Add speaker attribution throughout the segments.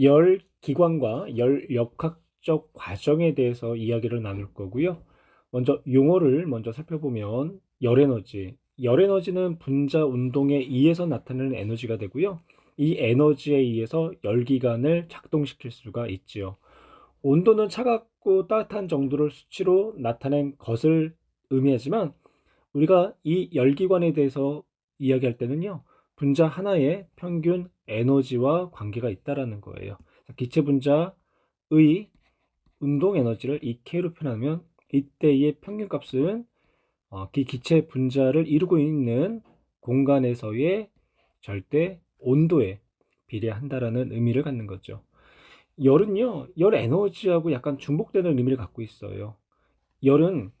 Speaker 1: 열 기관과 열 역학적 과정에 대해서 이야기를 나눌 거고요. 먼저 용어를 먼저 살펴보면 열 에너지. 열 에너지는 분자 운동에 의해서 나타나는 에너지가 되고요. 이 에너지에 의해서 열기관을 작동시킬 수가 있지요. 온도는 차갑고 따뜻한 정도를 수치로 나타낸 것을 의미하지만 우리가 이 열기관에 대해서 이야기할 때는요. 분자 하나의 평균 에너지와 관계가 있다라는 거예요. 기체 분자의 운동 에너지를 이 K로 표현하면 이때의 평균 값은 어, 그 기체 분자를 이루고 있는 공간에서의 절대 온도에 비례한다라는 의미를 갖는 거죠. 열은요, 열 에너지하고 약간 중복되는 의미를 갖고 있어요. 열은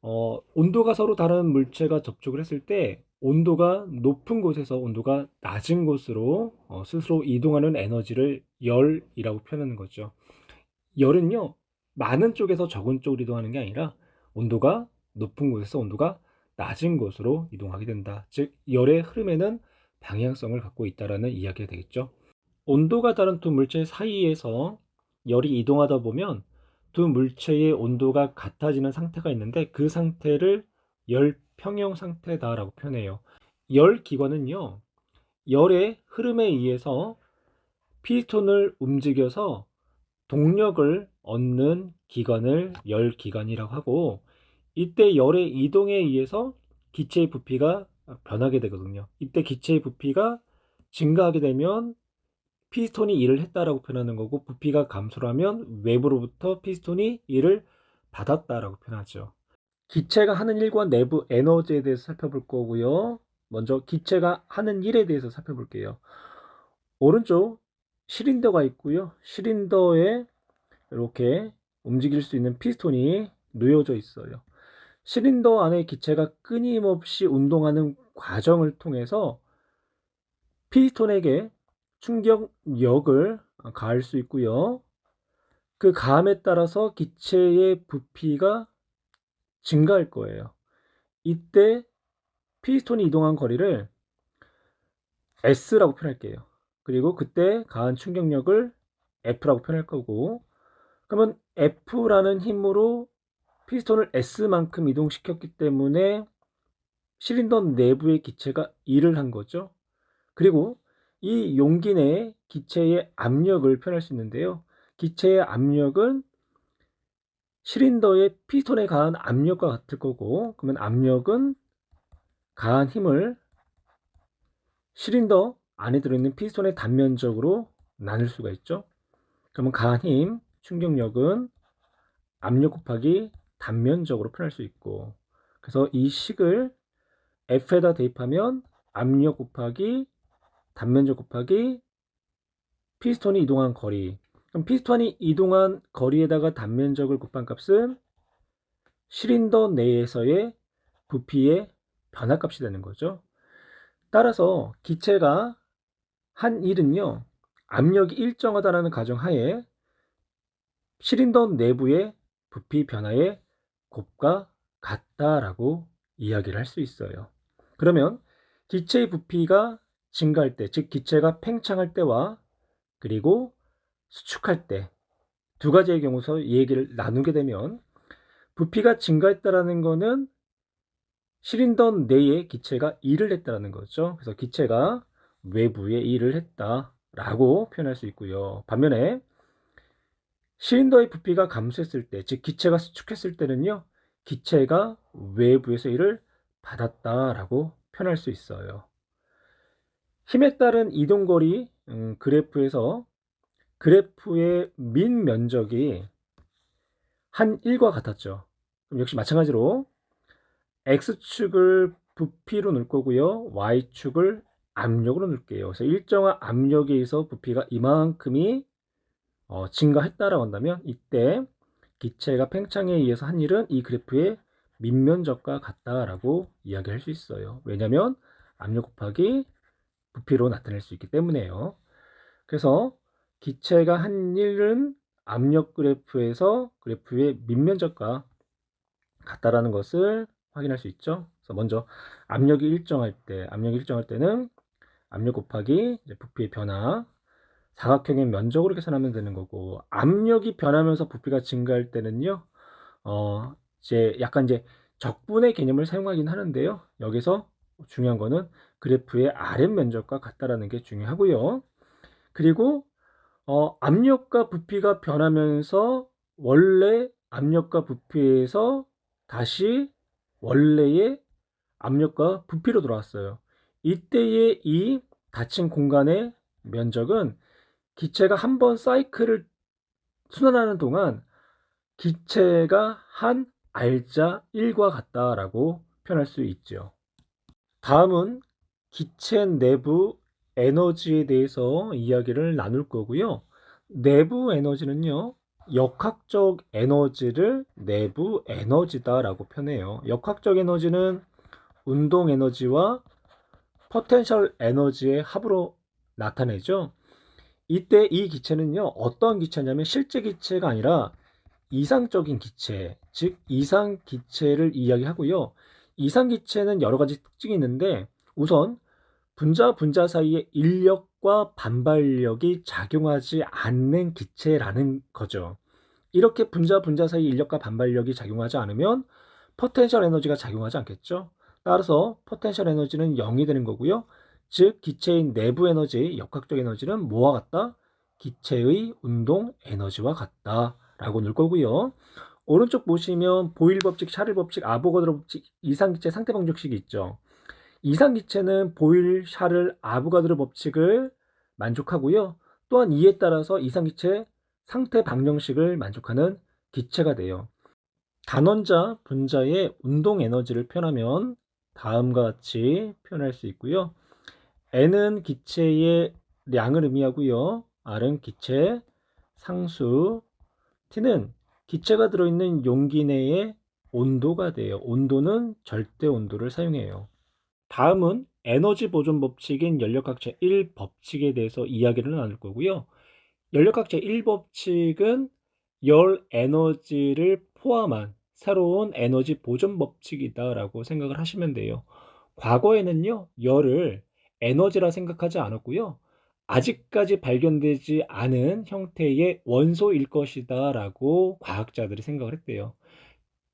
Speaker 1: 어, 온도가 서로 다른 물체가 접촉을 했을 때 온도가 높은 곳에서 온도가 낮은 곳으로 어, 스스로 이동하는 에너지를 열이라고 표현하는 거죠. 열은요, 많은 쪽에서 적은 쪽으로 이동하는 게 아니라 온도가 높은 곳에서 온도가 낮은 곳으로 이동하게 된다. 즉, 열의 흐름에는 방향성을 갖고 있다라는 이야기가 되겠죠. 온도가 다른 두 물체 사이에서 열이 이동하다 보면 두 물체의 온도가 같아지는 상태가 있는데 그 상태를 열 평형 상태다라고 표현해요. 열 기관은요. 열의 흐름에 의해서 피스톤을 움직여서 동력을 얻는 기관을 열 기관이라고 하고 이때 열의 이동에 의해서 기체의 부피가 변하게 되거든요. 이때 기체의 부피가 증가하게 되면 피스톤이 일을 했다라고 표현하는 거고 부피가 감소를 하면 외부로부터 피스톤이 일을 받았다라고 표현하죠. 기체가 하는 일과 내부 에너지에 대해서 살펴볼 거고요. 먼저 기체가 하는 일에 대해서 살펴볼게요. 오른쪽 시린더가 있고요. 시린더에 이렇게 움직일 수 있는 피스톤이 놓여져 있어요. 시린더 안에 기체가 끊임없이 운동하는 과정을 통해서 피스톤에게 충격력을 가할 수 있고요. 그 가함에 따라서 기체의 부피가 증가할 거예요. 이때 피스톤이 이동한 거리를 S라고 표현할게요. 그리고 그때 가한 충격력을 F라고 표현할 거고 그러면 F라는 힘으로 피스톤을 S만큼 이동시켰기 때문에 실린더 내부의 기체가 일을 한 거죠. 그리고 이 용기 내에 기체의 압력을 표현할 수 있는데요. 기체의 압력은 실린더의 피스톤에 가한 압력과 같을 거고 그러면 압력은 가한 힘을 실린더 안에 들어있는 피스톤의 단면적으로 나눌 수가 있죠. 그러면 가한 힘, 충격력은 압력 곱하기 단면적으로 표현할 수 있고 그래서 이 식을 F에다 대입하면 압력 곱하기 단면적 곱하기 피스톤이 이동한 거리. 그럼 피스톤이 이동한 거리에다가 단면적을 곱한 값은 시린더 내에서의 부피의 변화값이 되는 거죠. 따라서 기체가 한 일은요, 압력이 일정하다라는 가정하에 시린더 내부의 부피 변화의 곱과 같다라고 이야기를 할 수 있어요. 그러면 기체의 부피가 증가할 때, 즉 기체가 팽창할 때와 그리고 수축할 때 두 가지의 경우서 얘기를 나누게 되면 부피가 증가했다라는 것은 시린더 내에 기체가 일을 했다라는 거죠. 그래서 기체가 외부에 일을 했다라고 표현할 수 있고요. 반면에 시린더의 부피가 감소했을 때, 즉 기체가 수축했을 때는요, 기체가 외부에서 일을 받았다라고 표현할 수 있어요. 힘에 따른 이동거리 음, 그래프에서 그래프의 민 면적이 한 1과 같았죠. 그럼 역시 마찬가지로 X축을 부피로 넣을 거고요. Y축을 압력으로 넣을게요. 그래서 일정한 압력에 의해서 부피가 이만큼이 어, 증가했다라고 한다면 이때 기체가 팽창에 의해서 한 일은 이 그래프의 밑면적과 같다라고 이야기할 수 있어요. 왜냐하면 압력 곱하기 부피로 나타낼 수 있기 때문에요. 그래서 기체가 한 일은 압력 그래프에서 그래프의 밑면적과 같다라는 것을 확인할 수 있죠. 그래서 먼저 압력이 일정할 때, 압력이 일정할 때는 압력 곱하기 부피의 변화, 사각형의 면적으로 계산하면 되는 거고 압력이 변하면서 부피가 증가할 때는요. 어, 이제 약간 이제 적분의 개념을 사용하긴 하는데요. 여기서 중요한 거는 그래프의 아랫 면적과 같다라는 게 중요하고요. 그리고 어, 압력과 부피가 변하면서 원래 압력과 부피에서 다시 원래의 압력과 부피로 돌아왔어요. 이때의 이 닫힌 공간의 면적은 기체가 한 번 사이클을 순환하는 동안 기체가 한 알자 1과 같다라고 표현할 수 있죠. 다음은 기체 내부 에너지에 대해서 이야기를 나눌 거고요. 내부 에너지는요. 역학적 에너지를 내부 에너지다라고 표현해요. 역학적 에너지는 운동 에너지와 포텐셜 에너지의 합으로 나타내죠. 이때 이 기체는요, 어떤 기체냐면 실제 기체가 아니라 이상적인 기체, 즉 이상 기체를 이야기하고요. 이상 기체는 여러 가지 특징이 있는데 우선 분자 분자 사이에 인력과 반발력이 작용하지 않는 기체라는 거죠. 이렇게 분자 분자 사이 인력과 반발력이 작용하지 않으면 포텐셜 에너지가 작용하지 않겠죠. 따라서 포텐셜 에너지는 0이 되는 거고요. 즉 기체의 내부 에너지, 역학적 에너지는 뭐와 같다? 기체의 운동 에너지와 같다라고 넣을 거고요. 오른쪽 보시면 보일 법칙, 샤를 법칙, 아보가드로 법칙, 이상기체 상태 방정식이 있죠. 이상기체는 보일, 샤를, 아보가드로 법칙을 만족하고요. 또한 이에 따라서 이상기체 상태 방정식을 만족하는 기체가 돼요. 단원자, 분자의 운동 에너지를 표현하면 다음과 같이 표현할 수 있고요. N은 기체의 량을 의미하고요. R은 기체 상수, T는 기체가 들어있는 용기 내의 온도가 돼요. 온도는 절대 온도를 사용해요. 다음은 에너지 보존 법칙인 연력학체 1법칙에 대해서 이야기를 나눌 거고요. 연력학체 1법칙은 열 에너지를 포함한 새로운 에너지 보존 법칙이다라고 생각을 하시면 돼요. 과거에는요, 열을 에너지라 생각하지 않았고요. 아직까지 발견되지 않은 형태의 원소일 것이다라고 과학자들이 생각을 했대요.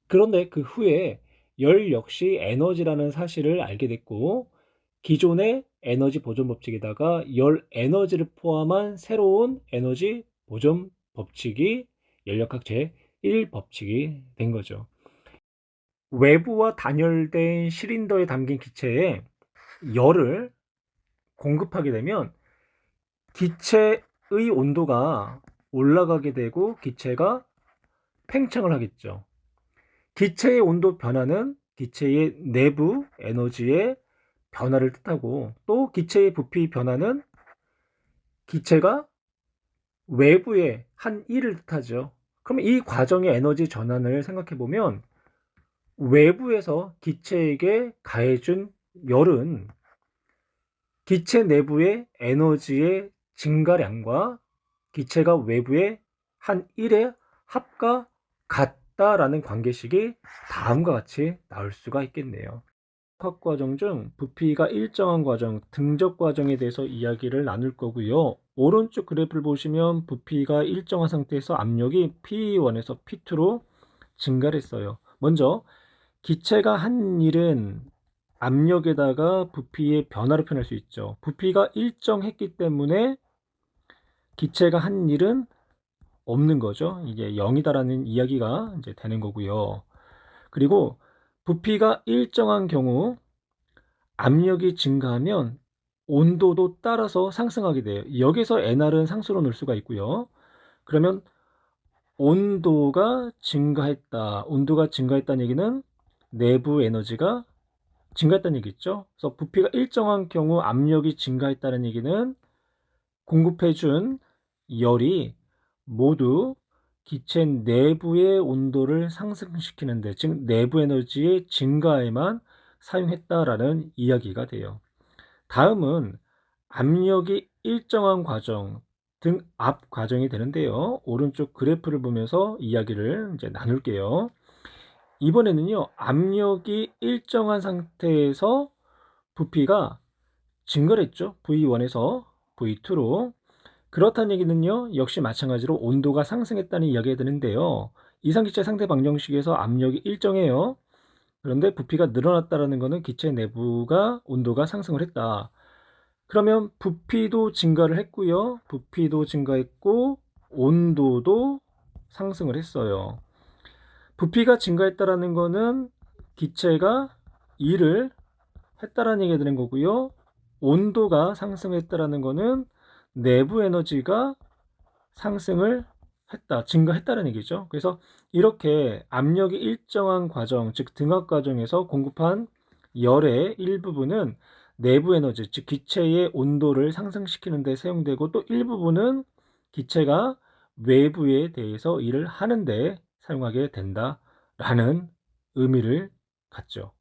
Speaker 1: 그런데 그 후에 열 역시 에너지라는 사실을 알게 됐고, 기존의 에너지 보존 법칙에다가 열 에너지를 포함한 새로운 에너지 보존 법칙이 연력학 제1 법칙이 된 거죠. 외부와 단열된 시린더에 담긴 기체에 열을 공급하게 되면 기체의 온도가 올라가게 되고 기체가 팽창을 하겠죠. 기체의 온도 변화는 기체의 내부 에너지의 변화를 뜻하고 또 기체의 부피 변화는 기체가 외부의 한 일을 뜻하죠. 그러면 이 과정의 에너지 전환을 생각해 보면 외부에서 기체에게 가해준 열은 기체 내부의 에너지의 증가량과 기체가 외부의 한 1의 합과 같 다라는 관계식이 다음과 같이 나올 수가 있겠네요. 학 과정 중 부피가 일정한 과정, 등적 과정에 대해서 이야기를 나눌 거고요. 오른쪽 그래프를 보시면 부피가 일정한 상태에서 압력이 P1에서 P2로 증가를 했어요. 먼저 기체가 한 일은 압력에다가 부피의 변화를 표현할 수 있죠. 부피가 일정했기 때문에 기체가 한 일은 없는 거죠. 이게 0이다라는 이야기가 이제 되는 거고요. 그리고 부피가 일정한 경우 압력이 증가하면 온도도 따라서 상승하게 돼요. 여기서 NR은 상수로 넣을 수가 있고요. 그러면 온도가 증가했다. 온도가 증가했다는 얘기는 내부 에너지가 증가했다는 얘기죠. 그래서 부피가 일정한 경우 압력이 증가했다는 얘기는 공급해준 열이 모두 기체 내부의 온도를 상승시키는데, 즉 내부 에너지의 증가에만 사용했다라는 이야기가 돼요. 다음은 압력이 일정한 과정 등 앞 과정이 되는데요. 오른쪽 그래프를 보면서 이야기를 이제 나눌게요. 이번에는요, 압력이 일정한 상태에서 부피가 증가를 했죠. V1에서 V2로. 그렇다는 얘기는요, 역시 마찬가지로 온도가 상승했다는 이야기가 되는데요. 이상기체 상태 방정식에서 압력이 일정해요. 그런데 부피가 늘어났다라는 것은 기체 내부가 온도가 상승을 했다. 그러면 부피도 증가를 했고요. 부피도 증가했고 온도도 상승을 했어요. 부피가 증가했다라는 것은 기체가 일을 했다라는 얘기가 되는 거고요. 온도가 상승했다라는 것은 내부 에너지가 상승을 했다, 증가했다는 얘기죠. 그래서 이렇게 압력이 일정한 과정, 즉 등압 과정에서 공급한 열의 일부분은 내부 에너지, 즉 기체의 온도를 상승시키는 데 사용되고 또 일부분은 기체가 외부에 대해서 일을 하는데 사용하게 된다라는 의미를 갖죠.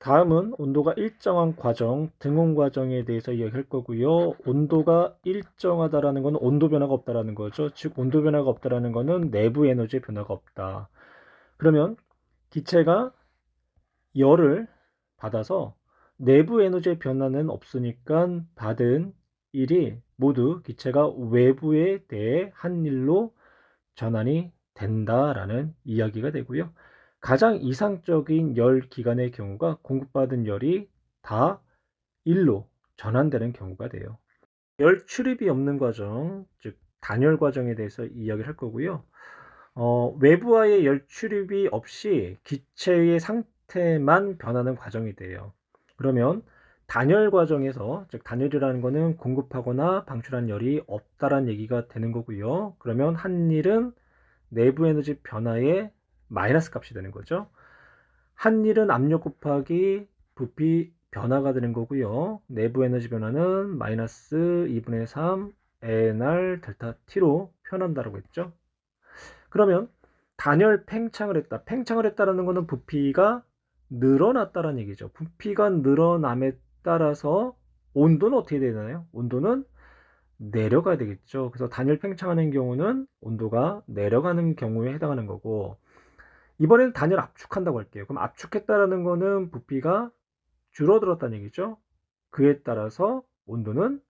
Speaker 1: 다음은 온도가 일정한 과정, 등온 과정에 대해서 이야기할 거고요. 온도가 일정하다라는 것은 온도 변화가 없다라는 거죠. 즉 온도 변화가 없다라는 것은 내부 에너지의 변화가 없다. 그러면 기체가 열을 받아서 내부 에너지의 변화는 없으니까 받은 일이 모두 기체가 외부에 대해 한 일로 전환이 된다라는 이야기가 되고요. 가장 이상적인 열 기관의 경우가 공급받은 열이 다 1로 전환되는 경우가 돼요. 열 출입이 없는 과정, 즉 단열 과정에 대해서 이야기를 할 거고요. 어, 외부와의 열 출입이 없이 기체의 상태만 변하는 과정이 돼요. 그러면 단열 과정에서 즉 단열이라는 것은 공급하거나 방출한 열이 없다란 얘기가 되는 거고요. 그러면 한 일은 내부 에너지 변화의 마이너스 값이 되는 거죠. 한 일은 압력 곱하기 부피 변화가 되는 거고요. 내부 에너지 변화는 마이너스 2분의 3 NR 델타 T로 표현한다고 했죠. 그러면 단열 팽창을 했다. 팽창을 했다라는 것은 부피가 늘어났다는 얘기죠. 부피가 늘어남에 따라서 온도는 어떻게 되나요? 온도는 내려가야 되겠죠. 그래서 단열 팽창하는 경우는 온도가 내려가는 경우에 해당하는 거고 이번에는 단열 압축한다고 할게요. 그럼 압축했다라는 거는 부피가 줄어들었다는 얘기죠. 그에 따라서 온도는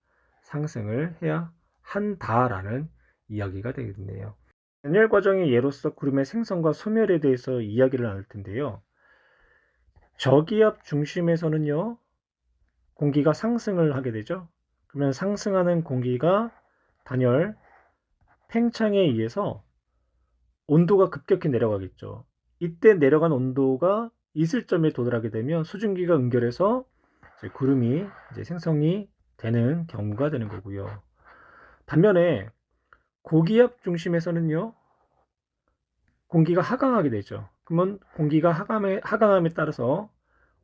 Speaker 1: 상승을 해야 한다라는 이야기가 되겠네요. 단열 과정의 예로서 구름의 생성과 소멸에 대해서 이야기를 나눌 텐데요. 저기압 중심에서는요, 공기가 상승을 하게 되죠. 그러면 상승하는 공기가 단열 팽창에 의해서 온도가 급격히 내려가겠죠. 이때 내려간 온도가 있을 점에 도달하게 되면 수증기가 응결해서 구름이 이제 생성이 되는 경우가 되는 거고요. 반면에 고기압 중심에서는요, 공기가 하강하게 되죠. 그러면 공기가 하강에, 하강함에 따라서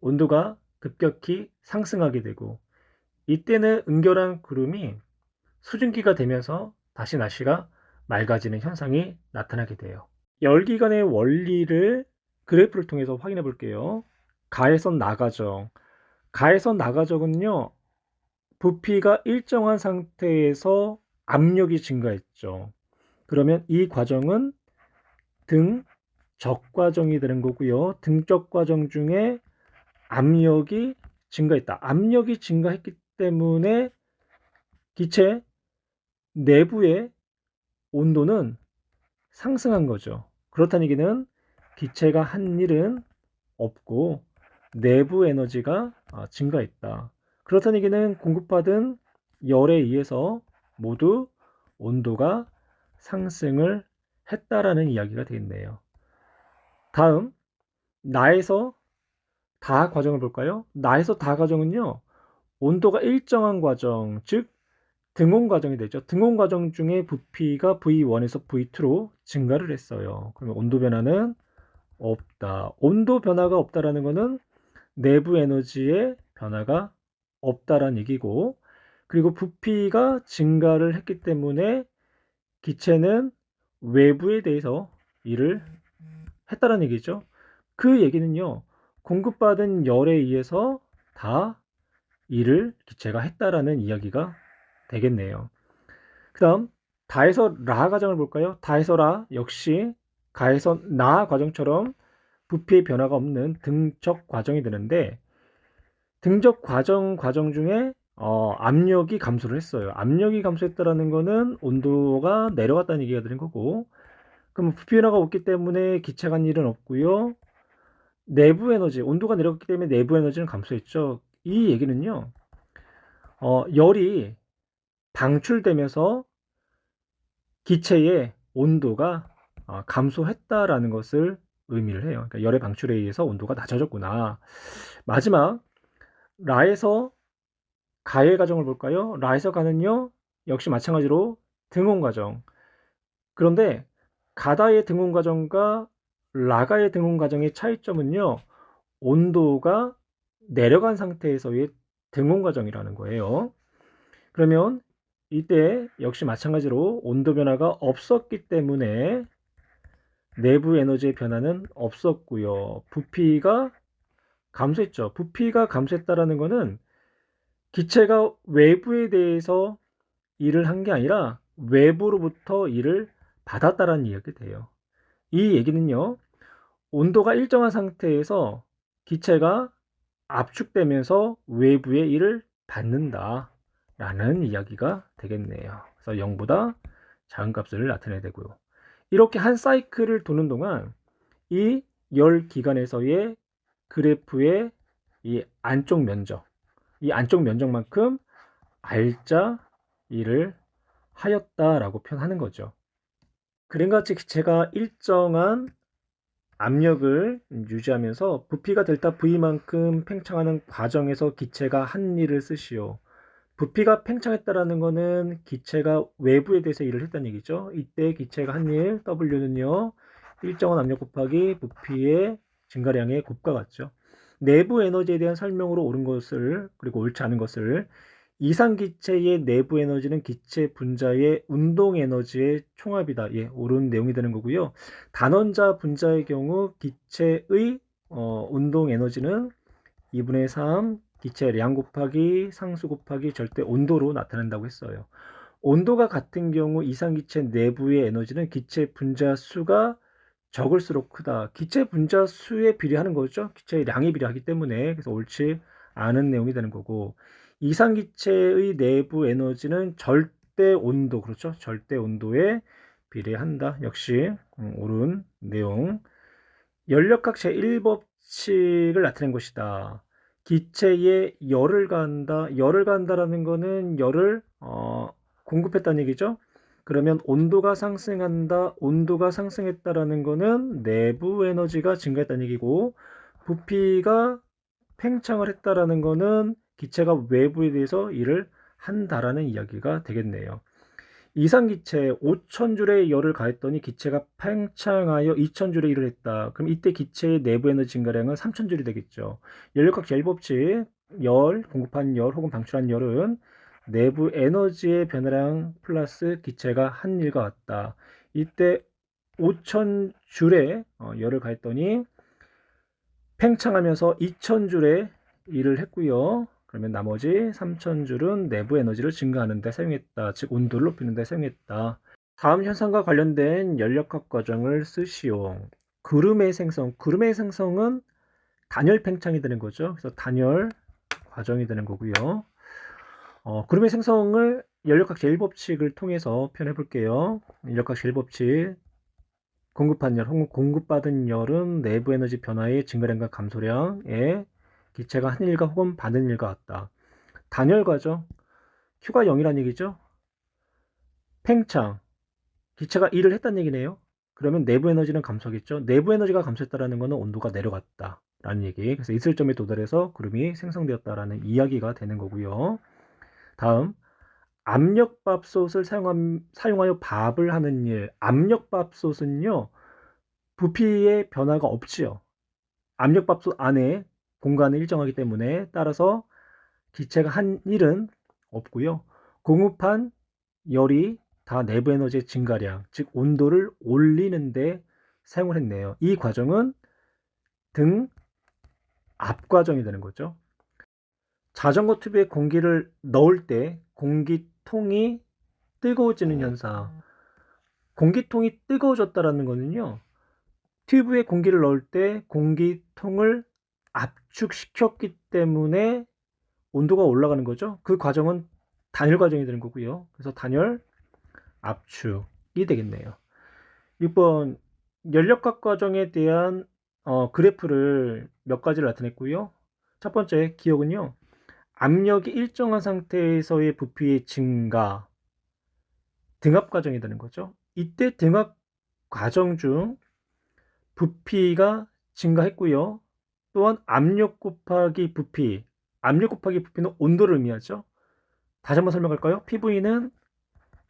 Speaker 1: 온도가 급격히 상승하게 되고, 이때는 응결한 구름이 수증기가 되면서 다시 날씨가 맑아지는 현상이 나타나게 돼요. 열기관의 원리를 그래프를 통해서 확인해 볼게요. 가에선 나가정. 가에선 나가정은요, 부피가 일정한 상태에서 압력이 증가했죠. 그러면 이 과정은 등적 과정이 되는 거고요. 등적 과정 중에 압력이 증가했다. 압력이 증가했기 때문에 기체 내부의 온도는 상승한 거죠. 그렇다는 얘기는 기체가 한 일은 없고 내부 에너지가 아, 증가했다. 그렇다는 얘기는 공급받은 열에 의해서 모두 온도가 상승을 했다라는 이야기가 되겠네요. 다음 나에서 다 과정을 볼까요? 나에서 다 과정은요. 온도가 일정한 과정, 즉 등온 과정이 되죠. 등온 과정 중에 부피가 V1에서 V2로 증가를 했어요. 그러면 온도 변화는 없다. 온도 변화가 없다라는 것은 내부 에너지의 변화가 없다라는 얘기고 그리고 부피가 증가를 했기 때문에 기체는 외부에 대해서 일을 했다라는 얘기죠. 그 얘기는요. 공급받은 열에 의해서 다 일을 기체가 했다라는 이야기가 되겠네요. 그 다음 다에서 라 과정을 볼까요? 다에서 라 역시 가에서 나 과정처럼 부피의 변화가 없는 등적 과정이 되는데 등적 과정 과정 중에 어, 압력이 감소를 했어요. 압력이 감소했다라는 거는 온도가 내려갔다는 얘기가 되는 거고, 그럼 부피 변화가 없기 때문에 기체가 한 일은 없고요. 내부 에너지, 온도가 내려갔기 때문에 내부 에너지는 감소했죠. 이 얘기는요, 어, 열이 방출되면서 기체의 온도가 어, 감소했다라는 것을 의미를 해요. 그러니까 열의 방출에 의해서 온도가 낮아졌구나. 마지막 라에서 가의 과정을 볼까요? 라에서 가는요, 역시 마찬가지로 등온 과정. 그런데 가다의 등온 과정과 라가의 등온 과정의 차이점은요, 온도가 내려간 상태에서의 등온 과정이라는 거예요. 그러면 이때 역시 마찬가지로 온도 변화가 없었기 때문에 내부 에너지의 변화는 없었고요. 부피가 감소했죠. 부피가 감소했다라는 것은 기체가 외부에 대해서 일을 한 게 아니라 외부로부터 일을 받았다라는 이야기가 돼요. 이 얘기는요. 온도가 일정한 상태에서 기체가 압축되면서 외부의 일을 받는다. 라는 이야기가 되겠네요. 그래서 0보다 작은 값을 나타내야 되고요. 이렇게 한 사이클을 도는 동안 이 열 기관에서의 그래프의 이 안쪽 면적, 이 안쪽 면적만큼 알짜 일을 하였다라고 표현하는 거죠. 그림과 같이 기체가 일정한 압력을 유지하면서 부피가 델타 V만큼 팽창하는 과정에서 기체가 한 일을 쓰시오. 부피가 팽창했다라는 것은 기체가 외부에 대해서 일을 했다는 얘기죠. 이때 기체가 한 일, W는요, 일정한 압력 곱하기 부피의 증가량의 곱과 같죠. 내부 에너지에 대한 설명으로 옳은 것을, 그리고 옳지 않은 것을, 이상 기체의 내부 에너지는 기체 분자의 운동 에너지의 총합이다. 예, 옳은 내용이 되는 거고요. 단원자 분자의 경우 기체의 어, 운동 에너지는 2분의 3 기체량 곱하기 상수 곱하기 절대 온도로 나타낸다고 했어요. 온도가 같은 경우 이상 기체 내부의 에너지는 기체 분자 수가 적을수록 크다. 기체 분자 수에 비례하는 거죠. 기체의 량에 비례하기 때문에 그래서 옳지 않은 내용이 되는 거고 이상 기체의 내부 에너지는 절대 온도 그렇죠. 절대 온도에 비례한다. 역시 음, 옳은 내용. 연력학 제1법칙을 나타낸 것이다. 기체에 열을 가한다. 열을 가한다라는 거는 열을 어, 공급했다는 얘기죠. 그러면 온도가 상승한다. 온도가 상승했다라는 거는 내부 에너지가 증가했다는 얘기고 부피가 팽창을 했다라는 거는 기체가 외부에 대해서 일을 한다라는 이야기가 되겠네요. 이상기체 5천줄의 열을 가했더니 기체가 팽창하여 2천줄의 일을 했다. 그럼 이때 기체의 내부 에너지 증가량은 3천줄이 되겠죠. 연력학 제일법칙 열, 공급한 열 혹은 방출한 열은 내부 에너지의 변화량 플러스 기체가 한 일과 같다. 이때 5천줄의 어, 열을 가했더니 팽창하면서 2천줄의 일을 했고요. 그러면 나머지 3000줄은 내부 에너지를 증가하는 데 사용했다. 즉 온도를 높이는 데 사용했다. 다음 현상과 관련된 연력학 과정을 쓰시오. 구름의 생성. 구름의 생성은 단열 팽창이 되는 거죠. 그래서 단열 과정이 되는 거고요. 어, 구름의 생성을 연력학 제1법칙을 통해서 표현해 볼게요. 연력학 제1법칙 공급한 열 공급받은 열은 내부 에너지 변화의 증가량과 감소량의 기체가 한 일과 혹은 받은 일과 같다. 단열과죠. Q가 0이란 얘기죠. 팽창. 기체가 일을 했다는 얘기네요. 그러면 내부 에너지는 감소하겠죠. 내부 에너지가 감소했다는 것은 온도가 내려갔다. 라는 얘기. 그래서 있을 점에 도달해서 구름이 생성되었다라는 이야기가 되는 거고요. 다음 압력밥솥을 사용하여 밥을 하는 일. 압력밥솥은요. 부피의 변화가 없지요. 압력밥솥 안에 공간을 일정하기 때문에 따라서 기체가 한 일은 없고요. 공급한 열이 다 내부 에너지의 증가량, 즉 온도를 올리는데 사용을 했네요. 이 과정은 등 앞 과정이 되는 거죠. 자전거 튜브에 공기를 넣을 때 공기통이 뜨거워지는 현상. 공기통이 뜨거워졌다라는 거는요. 튜브에 공기를 넣을 때 공기통을 압축시켰기 때문에 온도가 올라가는 거죠. 그 과정은 단열 과정이 되는 거고요. 그래서 단열 압축이 되겠네요. 6번 연력각 과정에 대한 어, 그래프를 몇 가지를 나타냈고요. 첫 번째 기억은요. 압력이 일정한 상태에서의 부피의 증가 등압 과정이 되는 거죠. 이때 등압 과정 중 부피가 증가했고요. 또한 압력 곱하기 부피, 압력 곱하기 부피는 온도를 의미하죠. 다시 한번 설명할까요? PV는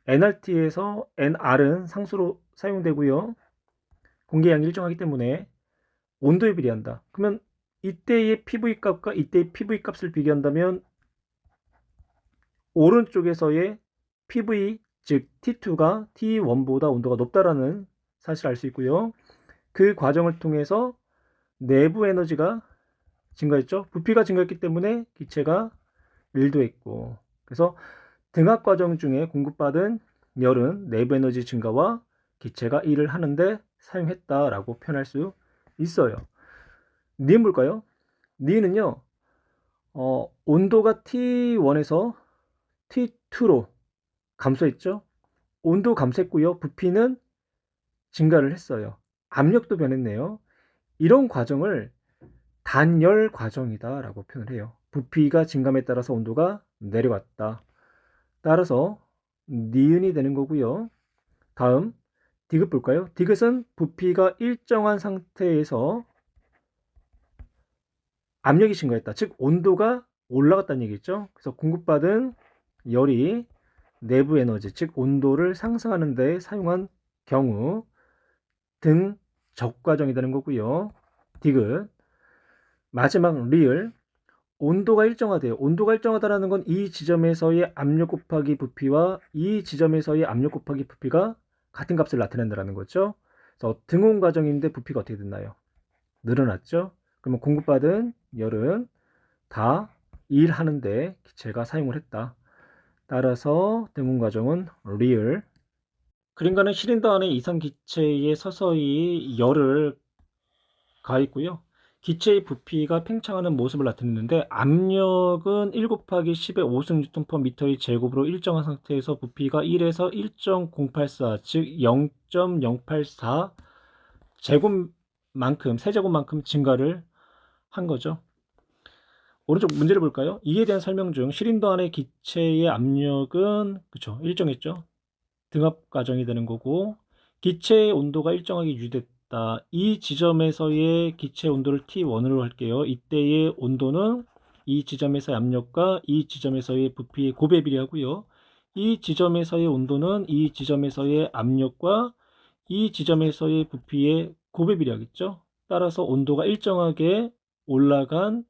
Speaker 1: nRT에서 nR은 상수로 사용되고요. 공기량이 일정하기 때문에 온도에 비례한다. 그러면 이때의 PV 값과 이때의 PV 값을 비교한다면 오른쪽에서의 PV 즉 T2가 T1보다 온도가 높다라는 사실을 알 수 있고요. 그 과정을 통해서 내부 에너지가 증가했죠. 부피가 증가했기 때문에 기체가 일도했고 그래서 등압 과정 중에 공급받은 열은 내부 에너지 증가와 기체가 일을 하는데 사용했다라고 표현할 수 있어요. 니은 볼까요? 니은은요, 어, 온도가 T1에서 T2로 감소했죠. 온도 감소했고요. 부피는 증가를 했어요. 압력도 변했네요. 이런 과정을 단열 과정이다라고 표현을 해요. 부피가 증감에 따라서 온도가 내려갔다. 따라서 니은이 되는 거고요. 다음 디귿 볼까요? 디귿은 부피가 일정한 상태에서 압력이 증가했다. 즉 온도가 올라갔다는 얘기죠. 그래서 공급받은 열이 내부 에너지, 즉 온도를 상승하는 데 사용한 경우 등 적과정이 되는 거고요. 디귿 마지막 리을 온도가 일정하대요. 온도가 일정하다라는 건 이 지점에서의 압력 곱하기 부피와 이 지점에서의 압력 곱하기 부피가 같은 값을 나타낸다는 거죠. 그래서 등온 과정인데 부피가 어떻게 됐나요? 늘어났죠. 그러면 공급받은 열은 다 일하는데 기체가 사용을 했다. 따라서 등온 과정은 real. 그림과는 실린더 안에 이상 기체에 서서히 열을 가있고요. 기체의 부피가 팽창하는 모습을 나타내는데 압력은 1 곱하기 10의 5승 뉴턴 퍼 미터의 제곱으로 일정한 상태에서 부피가 1에서 1.084, 즉 0.084 제곱만큼, 세제곱만큼 증가를 한 거죠. 오른쪽 문제를 볼까요? 이에 대한 설명 중 실린더 안의 기체의 압력은 그쵸 일정했죠. 등압 과정이 되는 거고 기체의 온도가 일정하게 유지됐다. 이 지점에서의 기체 온도를 T1으로 할게요. 이때의 온도는 이 지점에서의 압력과 이 지점에서의 부피의 곱에 비례하고요. 이 지점에서의 온도는 이 지점에서의 압력과 이 지점에서의 부피의 곱에 비례하겠죠. 따라서 온도가 일정하게 올라간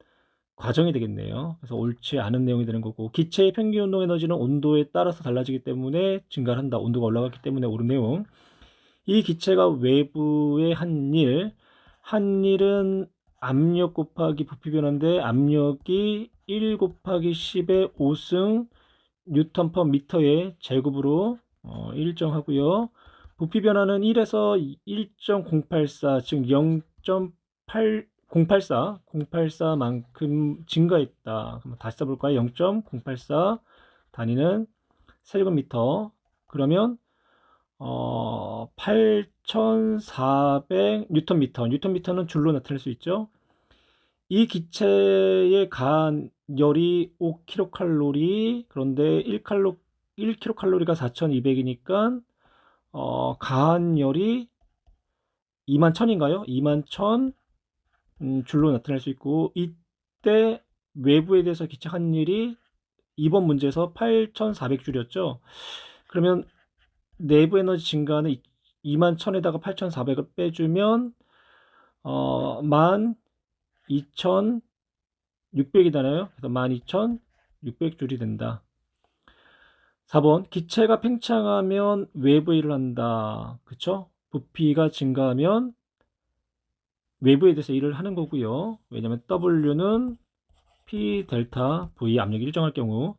Speaker 1: 과정이 되겠네요. 그래서 옳지 않은 내용이 되는 거고 기체의 평균 운동 에너지는 온도에 따라서 달라지기 때문에 증가를 한다. 온도가 올라갔기 때문에 옳은 내용. 이 기체가 외부의 한 일, 한 일은 압력 곱하기 부피 변화인데 압력이 1 곱하기 10의 5승 뉴턴 퍼 미터의 제곱으로 어, 일정하고요. 부피 변화는 1에서 1.084, 즉 0.8 084, 084만큼 증가했다. 그럼 다시 써볼까요? 0.084 단위는 세제곱미터. 그러면 어, 8,400 뉴턴미터. 뉴턴미터는 줄로 나타낼 수 있죠. 이 기체의 가한 열이 5kcal. 그런데 1칼로 1kcal가 4,200이니까 어, 가한 열이 2만 1000인가요? 2만 1000 음, 줄로 나타낼 수 있고 이때 외부에 대해서 기착한 일이 이번 문제에서 8,400줄이었죠. 그러면 내부 에너지 증가는 2만 1000에다가 8,400을 빼주면 어, 12,600이잖아요. 그래서 12,600줄이 된다. 4번 기체가 팽창하면 외부 일을 한다. 그쵸? 부피가 증가하면 외부에 대해서 일을 하는 거고요. 왜냐하면 W는 P 델타 V 압력이 일정할 경우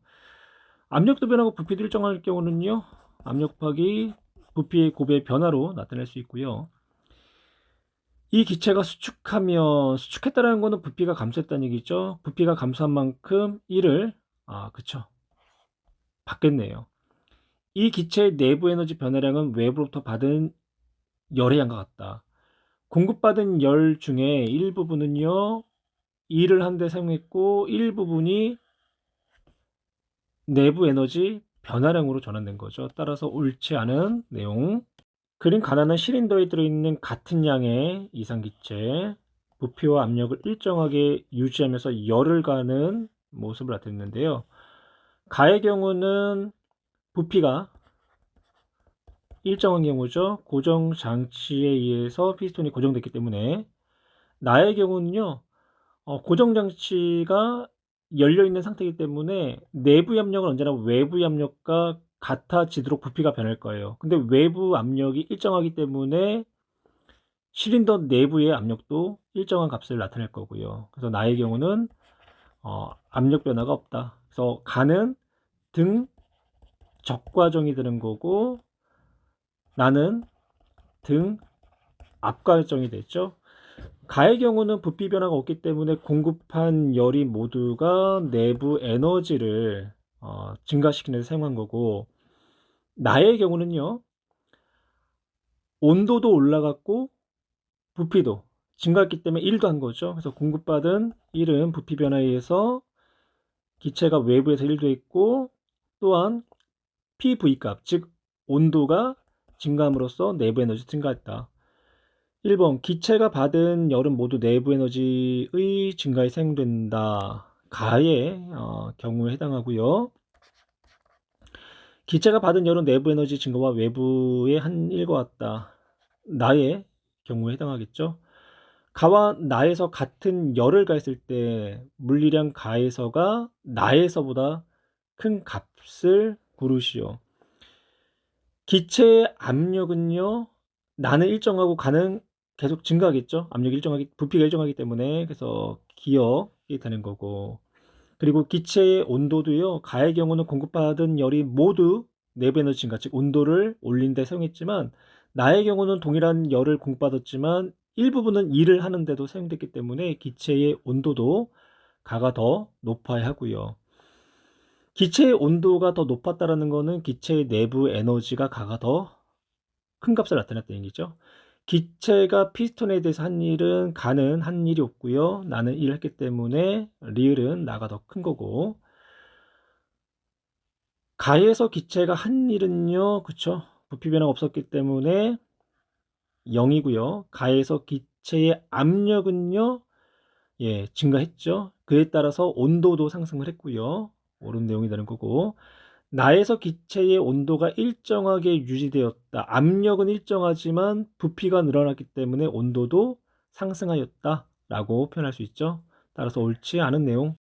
Speaker 1: 압력도 변하고 부피도 일정할 경우는요. 압력 곱하기 부피의 곱의 변화로 나타낼 수 있고요. 이 기체가 수축하면 수축했다는 거는 부피가 감소했다는 얘기죠. 부피가 감소한 만큼 이를 아 그쵸 받겠네요. 이 기체의 내부 에너지 변화량은 외부로부터 받은 열의 양과 같다. 공급받은 열 중에 일부분은요 일을 하는데 사용했고 일부분이 내부 에너지 변화량으로 전환된 거죠. 따라서 옳지 않은 내용. 그림 가난한 실린더에 들어있는 같은 양의 이상기체 부피와 압력을 일정하게 유지하면서 열을 가는 모습을 나타냈는데요. 가의 경우는 부피가 일정한 경우죠. 고정 장치에 의해서 피스톤이 고정됐기 때문에 나의 경우는요. 어, 고정 장치가 열려 있는 상태이기 때문에 내부 압력은 언제나 외부 압력과 같아지도록 부피가 변할 거예요. 근데 외부 압력이 일정하기 때문에 실린더 내부의 압력도 일정한 값을 나타낼 거고요. 그래서 나의 경우는 어, 압력 변화가 없다. 그래서 가는 등 적과정이 되는 거고 나는 등 앞과정이 됐죠. 가의 경우는 부피 변화가 없기 때문에 공급한 열이 모두가 내부 에너지를 어, 증가시키는 데 사용한 거고 나의 경우는요 온도도 올라갔고 부피도 증가했기 때문에 1도 한 거죠 그래서 공급받은 1은 부피 변화에 의해서 기체가 외부에서 1도 했고 또한 PV 값 즉 온도가 증가함으로써 내부 에너지 증가했다 1번 기체가 받은 열은 모두 내부 에너지의 증가에 사용된다 가의 어, 경우에 해당하고요 기체가 받은 열은 내부 에너지 증가와 외부의 한 일과 같다. 나의 경우에 해당하겠죠. 가와 나에서 같은 열을 가했을 때 물리량 가에서가 나에서보다 큰 값을 고르시오. 기체의 압력은요. 나는 일정하고 가는 계속 증가하겠죠. 압력이 일정하기 부피가 일정하기 때문에 그래서 기억이 되는 거고 그리고 기체의 온도도요. 가의 경우는 공급받은 열이 모두 에너지 증가, 즉 온도를 올린 데 사용했지만 나의 경우는 동일한 열을 공급받았지만 일부분은 일을 하는데도 사용됐기 때문에 기체의 온도도 가가 더 높아야 하고요. 기체의 온도가 더 높았다라는 것은 기체의 내부 에너지가 가가 더 큰 값을 나타냈다는 얘기죠. 기체가 피스톤에 대해서 한 일은 가는 한 일이 없고요. 나는 일을 했기 때문에 리을은 나가 더 큰 거고 가에서 기체가 한 일은요. 그쵸? 부피 변화가 없었기 때문에 0이고요. 가에서 기체의 압력은요. 예, 증가했죠. 그에 따라서 온도도 상승을 했고요. 옳은 내용이 되는 거고 나에서 기체의 온도가 일정하게 유지되었다. 압력은 일정하지만 부피가 늘어났기 때문에 온도도 상승하였다. 라고 표현할 수 있죠. 따라서 옳지 않은 내용